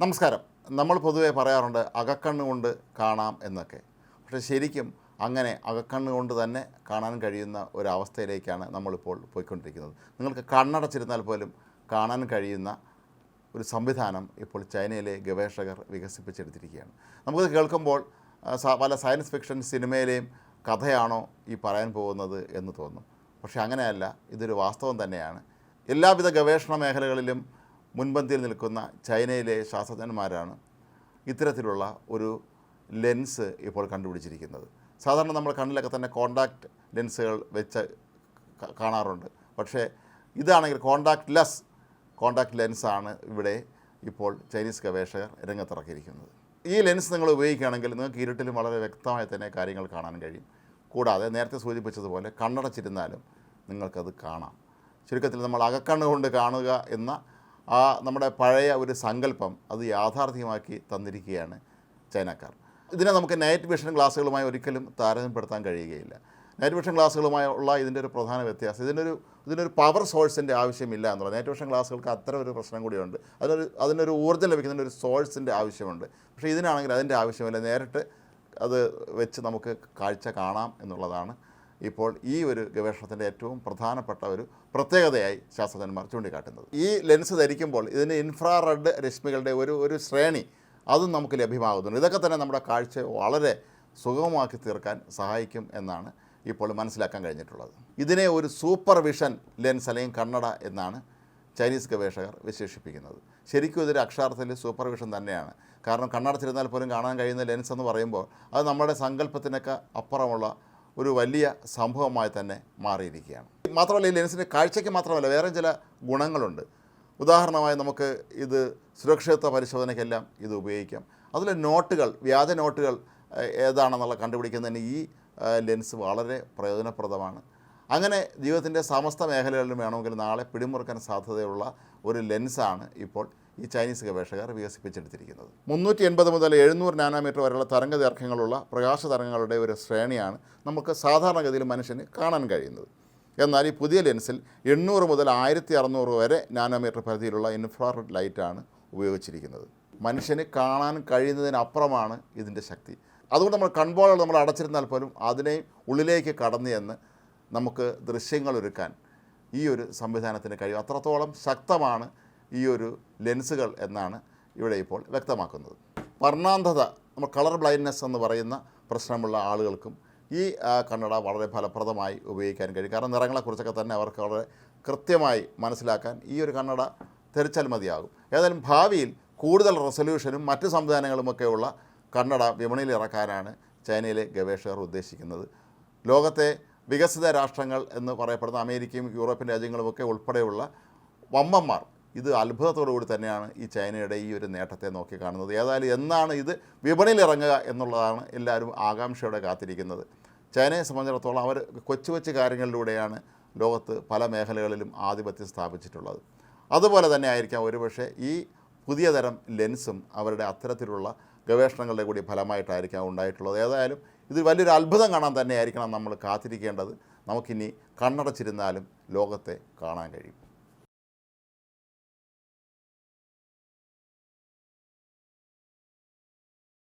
നമസ്കാരം. നമ്മൾ പൊതുവേ പറയാറുണ്ട് അകക്കണ്ണ് കൊണ്ട് കാണാം എന്നൊക്കെ. പക്ഷേ ശരിക്കും അങ്ങനെ അകക്കണ്ണ് കൊണ്ട് തന്നെ കാണാൻ കഴിയുന്ന ഒരവസ്ഥയിലേക്കാണ് നമ്മളിപ്പോൾ പോയിക്കൊണ്ടിരിക്കുന്നത്. നിങ്ങൾക്ക് കണ്ണടച്ചിരുന്നാൽ പോലും കാണാൻ കഴിയുന്ന ഒരു സംവിധാനം ഇപ്പോൾ ചൈനയിലെ ഗവേഷകർ വികസിപ്പിച്ചെടുത്തിരിക്കുകയാണ്. നമുക്കത് കേൾക്കുമ്പോൾ പല സയൻസ് ഫിക്ഷൻ സിനിമയിലെയും കഥയാണോ ഈ പറയാൻ പോകുന്നത് എന്ന് തോന്നും. പക്ഷേ അങ്ങനെയല്ല ഇതൊരു വാസ്തവം തന്നെയാണ്. എല്ലാവിധ ഗവേഷണ മേഖലകളിലും മുൻപന്തിയിൽ നിൽക്കുന്ന ചൈനയിലെ ശാസ്ത്രജ്ഞന്മാരാണ് ഇത്തരത്തിലുള്ള ഒരു ലെൻസ് ഇപ്പോൾ കണ്ടുപിടിച്ചിരിക്കുന്നത്. സാധാരണ നമ്മൾ കണ്ണിലൊക്കെ തന്നെ കോണ്ടാക്ട് ലെൻസുകൾ വെച്ച് കാണാറുണ്ട്. പക്ഷേ ഇതാണെങ്കിൽ കോണ്ടാക്ട് ലെസ് കോണ്ടാക്ട് ലെൻസാണ് ഇവിടെ ഇപ്പോൾ ചൈനീസ് ഗവേഷകർ രംഗത്തിറക്കിയിരിക്കുന്നത്. ഈ ലെൻസ് നിങ്ങൾ ഉപയോഗിക്കുകയാണെങ്കിൽ നിങ്ങൾക്ക് ഇരുട്ടിലും വളരെ വ്യക്തമായി തന്നെ കാര്യങ്ങൾ കാണാൻ കഴിയും. കൂടാതെ നേരത്തെ സൂചിപ്പിച്ചതുപോലെ കണ്ണടച്ചിരുന്നാലും നിങ്ങൾക്കത് കാണാം. ചുരുക്കത്തിൽ നമ്മൾ അകക്കണ്ണുകൊണ്ട് കാണുക എന്ന ആ നമ്മുടെ പഴയ ഒരു സങ്കല്പം അത് യാഥാർത്ഥ്യമാക്കി തന്നിരിക്കുകയാണ് ചൈനക്കാർ. ഇതിനെ നമുക്ക് നൈറ്റ് വിഷൻ ഗ്ലാസ്സുകളുമായി ഒരിക്കലും താരതമ്യപ്പെടുത്താൻ കഴിയുകയില്ല. നൈറ്റ് വിഷൻ ഗ്ലാസ്സുകളുമായി ഉള്ള ഇതിന്റെ ഒരു പ്രധാന വ്യത്യാസം ഇതിനൊരു ഇതിനൊരു പവർ സോഴ്സിന്റെ ആവശ്യമില്ല എന്നുള്ളത്. നൈറ്റ് വിഷൻ ഗ്ലാസ്സുകൾക്ക് അത്തരം ഒരു പ്രശ്നം കൂടിയുണ്ട്. അതിനൊരു അതിനൊരു ഊർജം ലഭിക്കുന്ന ഒരു സോഴ്സിന്റെ ആവശ്യമുണ്ട്. പക്ഷേ ഇതിനാണെങ്കിൽ അതിന്റെ ആവശ്യമില്ല. നേരിട്ട് അത് വെച്ച് നമുക്ക് കാഴ്ച കാണാം എന്നുള്ളതാണ് ഇപ്പോൾ ഈ ഒരു ഗവേഷണത്തിന്റെ ഏറ്റവും പ്രധാനപ്പെട്ട ഒരു പ്രത്യേകതയായി ശാസ്ത്രജ്ഞന്മാർ ചൂണ്ടിക്കാട്ടുന്നത്. ഈ ലെൻസ് ധരിക്കുമ്പോൾ ഇതിന് ഇൻഫ്രാറെഡ് രശ്മികളുടെ ഒരു ഒരു ശ്രേണി അതും നമുക്ക് ലഭ്യമാകുന്നുണ്ട്. ഇതൊക്കെ തന്നെ നമ്മുടെ കാഴ്ച വളരെ സുഗമമാക്കി തീർക്കാൻ സഹായിക്കും എന്നാണ് ഇപ്പോൾ മനസ്സിലാക്കാൻ കഴിഞ്ഞിട്ടുള്ളത്. ഇതിനെ ഒരു സൂപ്പർ വിഷൻ ലെൻസ് അല്ലെങ്കിൽ കണ്ണട എന്നാണ് ചൈനീസ് ഗവേഷകർ വിശേഷിപ്പിക്കുന്നത്. ശരിക്കും ഇതൊരു അക്ഷരാർത്ഥത്തിൽ സൂപ്പർ വിഷൻ തന്നെയാണ്. കാരണം കണ്ണടച്ചിരുന്നാൽ പോലും കാണാൻ കഴിയുന്ന ലെൻസ് എന്ന് പറയുമ്പോൾ അത് നമ്മുടെ സങ്കല്പത്തിനൊക്കെ അപ്പുറമുള്ള ഒരു വലിയ സംഭവമായി തന്നെ മാറിയിരിക്കുകയാണ്. മാത്രമല്ല ഈ ലെൻസിന്റെ കാഴ്ചയ്ക്ക് മാത്രമല്ല വേറെ ചില ഗുണങ്ങളുണ്ട്. ഉദാഹരണമായി നമുക്ക് ഇത് സുരക്ഷിതത്വ പരിശോധനയ്ക്കെല്ലാം ഇത് ഉപയോഗിക്കാം. അതിലെ നോട്ടുകൾ വ്യാജ നോട്ടുകൾ ഏതാണെന്നുള്ള കണ്ടുപിടിക്കുന്നതിന് ഈ ലെൻസ് വളരെ പ്രയോജനപ്രദമാണ്. അങ്ങനെ ജീവിതത്തിന്റെ സമസ്ത മേഖലകളിലും വേണമെങ്കിൽ നാളെ പിടിമുറുക്കാൻ സാധ്യതയുള്ള ഒരു ലെൻസാണ് ഇപ്പോൾ ഈ ചൈനീസ് ഗവേഷകർ വികസിപ്പിച്ചെടുത്തിരിക്കുന്നത്. മുന്നൂറ്റി എൺപത് മുതൽ എഴുന്നൂറ് നാനോമീറ്റർ വരെയുള്ള തരംഗ ദൈർഘ്യങ്ങളുള്ള പ്രകാശ തരംഗങ്ങളുടെ ഒരു ശ്രേണിയാണ് നമുക്ക് സാധാരണഗതിയിൽ മനുഷ്യന് കാണാൻ കഴിയുന്നത്. എന്നാൽ ഈ പുതിയ ലെൻസിൽ എണ്ണൂറ് മുതൽ ആയിരത്തി അറുന്നൂറ് വരെ നാനോമീറ്റർ പരിധിയിലുള്ള ഇൻഫ്രാറെഡ് ലൈറ്റാണ് ഉപയോഗിച്ചിരിക്കുന്നത്. മനുഷ്യന് കാണാൻ കഴിയുന്നതിനപ്പുറമാണ് ഇതിന്റെ ശക്തി. അതുകൊണ്ട് നമ്മൾ കൺപോളുകൾ നമ്മൾ അടച്ചിരുന്നാൽ പോലും അതിനെ ഉള്ളിലേക്ക് കടന്നു എന്ന് നമുക്ക് ദൃശ്യങ്ങൾ ഒരുക്കാൻ ഈ ഒരു സംവിധാനത്തിന് കഴിയും. അത്രത്തോളം ശക്തമാണ് ഈ ഒരു ലെൻസുകൾ എന്നാണ് ഇവിടെ ഇപ്പോൾ വ്യക്തമാക്കുന്നത്. വർണാന്ധത നമ്മൾ കളർ ബ്ലൈൻഡ്നെസ് എന്ന് പറയുന്ന പ്രശ്നമുള്ള ആളുകൾക്കും ഈ കണ്ണട വളരെ ഫലപ്രദമായി ഉപയോഗിക്കാൻ കഴിയും. കാരണം നിറങ്ങളെക്കുറിച്ചൊക്കെ തന്നെ അവർക്ക് വളരെ കൃത്യമായി മനസ്സിലാക്കാൻ ഈ ഒരു കണ്ണട ധരിച്ചാൽ മതിയാകും. ഏതായാലും ഭാവിയിൽ കൂടുതൽ റെസൊല്യൂഷനും മറ്റ് സംവിധാനങ്ങളുമൊക്കെയുള്ള കണ്ണട വിപണിയിൽ ഇറക്കാനാണ് ചൈനയിലെ ഗവേഷകർ ഉദ്ദേശിക്കുന്നത്. ലോകത്തെ വികസിത രാഷ്ട്രങ്ങൾ എന്ന് പറയപ്പെടുന്ന അമേരിക്കയും യൂറോപ്യൻ രാജ്യങ്ങളുമൊക്കെ ഉൾപ്പെടെയുള്ള വമ്പന്മാർ ഇത് അത്ഭുതത്തോടു കൂടി തന്നെയാണ് ഈ ചൈനയുടെ ഈ ഒരു നേട്ടത്തെ നോക്കി കാണുന്നത്. ഏതായാലും എന്നാണ് ഇത് വിപണിയിൽ ഇറങ്ങുക എന്നുള്ളതാണ് എല്ലാവരും ആകാംക്ഷയോടെ കാത്തിരിക്കുന്നത്. ചൈനയെ സംബന്ധിച്ചിടത്തോളം അവർ കൊച്ചു കൊച്ചു കാര്യങ്ങളിലൂടെയാണ് ലോകത്ത് പല മേഖലകളിലും ആധിപത്യം സ്ഥാപിച്ചിട്ടുള്ളത്. അതുപോലെ തന്നെ ആയിരിക്കാം ഒരുപക്ഷെ ഈ പുതിയ തരം ലെൻസും അവരുടെ അത്തരത്തിലുള്ള ഗവേഷണങ്ങളുടെ കൂടി ഫലമായിട്ടായിരിക്കാം ഉണ്ടായിട്ടുള്ളത്. ഏതായാലും ഇത് വലിയൊരു അത്ഭുതം കാണാൻ തന്നെയായിരിക്കണം നമ്മൾ കാത്തിരിക്കേണ്ടത്. നമുക്കിനി കണ്ണടച്ചിരുന്നാലും ലോകത്തെ കാണാൻ കഴിയും.